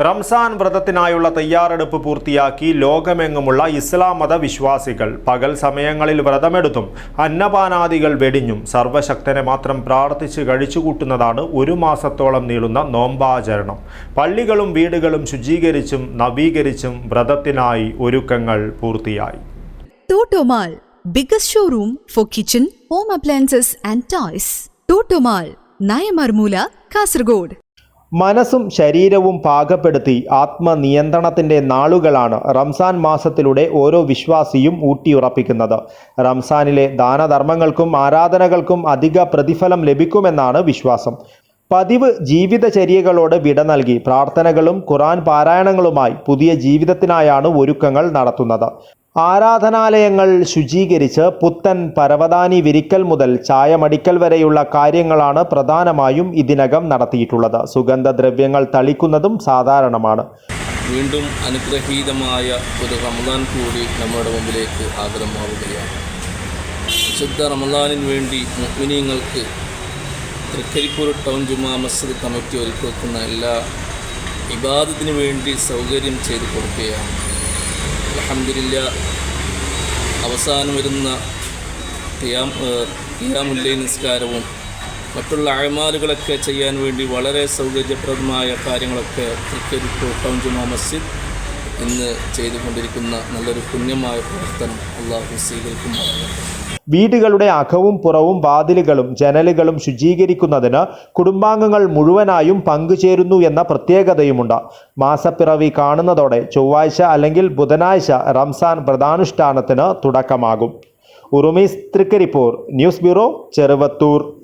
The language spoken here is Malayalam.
റംസാൻ വ്രതത്തിനായുള്ള തയ്യാറെടുപ്പ് പൂർത്തിയാക്കി ലോകമെങ്ങുമുള്ള ഇസ്ലാം മത വിശ്വാസികൾ പകൽ സമയങ്ങളിൽ വ്രതമെടുത്തും അന്നപാനാദികൾ വെടിഞ്ഞും സർവശക്തനെ മാത്രം പ്രാർത്ഥിച്ച് കഴിച്ചുകൂട്ടുന്നതാണ് ഒരു മാസത്തോളം നീളുന്ന നോമ്പാചരണം പള്ളികളും വീടുകളും ശുചീകരിച്ചും നവീകരിച്ചും വ്രതത്തിനായി ഒരുക്കങ്ങൾ പൂർത്തിയായി Totomall biggest showroom for kitchen home appliances and toys. Totomall Nayamarmoola Kasargod. മനസ്സും ശരീരവും പാകപ്പെടുത്തി ആത്മനിയന്ത്രണത്തിന്റെ നാളുകളാണ് റംസാൻ മാസത്തിലൂടെ ഓരോ വിശ്വാസിയും ഊട്ടിയുറപ്പിക്കുന്നത്. റംസാനിലെ ദാനധർമ്മങ്ങൾക്കും ആരാധനകൾക്കും അധിക പ്രതിഫലം ലഭിക്കുമെന്നാണ് വിശ്വാസം. പതിവ് ജീവിതചര്യകളോട് വിട നൽകി പ്രാർത്ഥനകളും ഖുറാൻ പാരായണങ്ങളുമായി പുതിയ ജീവിതത്തിനായാണ് ഒരുക്കങ്ങൾ നടത്തുന്നത്. ആരാധനാലയങ്ങൾ ശുചീകരിച്ച് പുത്തൻ പരവതാനി വിരിക്കൽ മുതൽ ചായമടിക്കൽ വരെയുള്ള കാര്യങ്ങളാണ് പ്രധാനമായും ഇതിനകം നടത്തിയിട്ടുള്ളത്. സുഗന്ധദ്രവ്യങ്ങൾ തളിക്കുന്നതും സാധാരണമാണ്. വീണ്ടും അനുഗ്രഹീതമായ ഒരു റമദാൻ കൂടി നമ്മുടെ മുമ്പിലേക്ക് ആഗ്രഹമാവുകയാണ് വിശുദ്ധ റമദാനിന് വേണ്ടി മുഅ്മിനീങ്ങൾക്ക് തൃക്കരിപ്പൂർ ടൗൺ ജുമാ മസ്ജിദ് കമ്മിറ്റി ഒരുക്കി എല്ലാ ഇബാദത്തിന് വേണ്ടി സൗകര്യം ചെയ്തു കൊടുക്കുകയാണ്. അലഹമില്ല അവസാനം വരുന്ന ഖിയാം ഖിയാമുല്ലൈ നിസ്കാരവും മറ്റുള്ള അഴമാലുകളൊക്കെ ചെയ്യാൻ വേണ്ടി വളരെ സൗകര്യപ്രദമായ കാര്യങ്ങളൊക്കെ തൃക്കരിപ്പൂർ ടൗൺ ജുമാ മസ്ജിദ് ഇന്ന് ചെയ്തുകൊണ്ടിരിക്കുന്ന നല്ലൊരു പുണ്യമായ പ്രവർത്തനം അള്ളാഹു സ്വീകരിക്കുമാറാകട്ടെ. വീടുകളുടെ അകവും പുറവും വാതിലുകളും ജനലുകളും ശുചീകരിക്കുന്നതിന് കുടുംബാംഗങ്ങൾ മുഴുവനായും പങ്കുചേരുന്നു എന്ന പ്രത്യേകതയുമുണ്ട്. മാസപ്പിറവി കാണുന്നതോടെ ചൊവ്വാഴ്ച അല്ലെങ്കിൽ ബുധനാഴ്ച റംസാൻ വ്രതാനുഷ്ഠാനത്തിന് തുടക്കമാകും. Urumees Trikaripur news bureau Cheruvathur.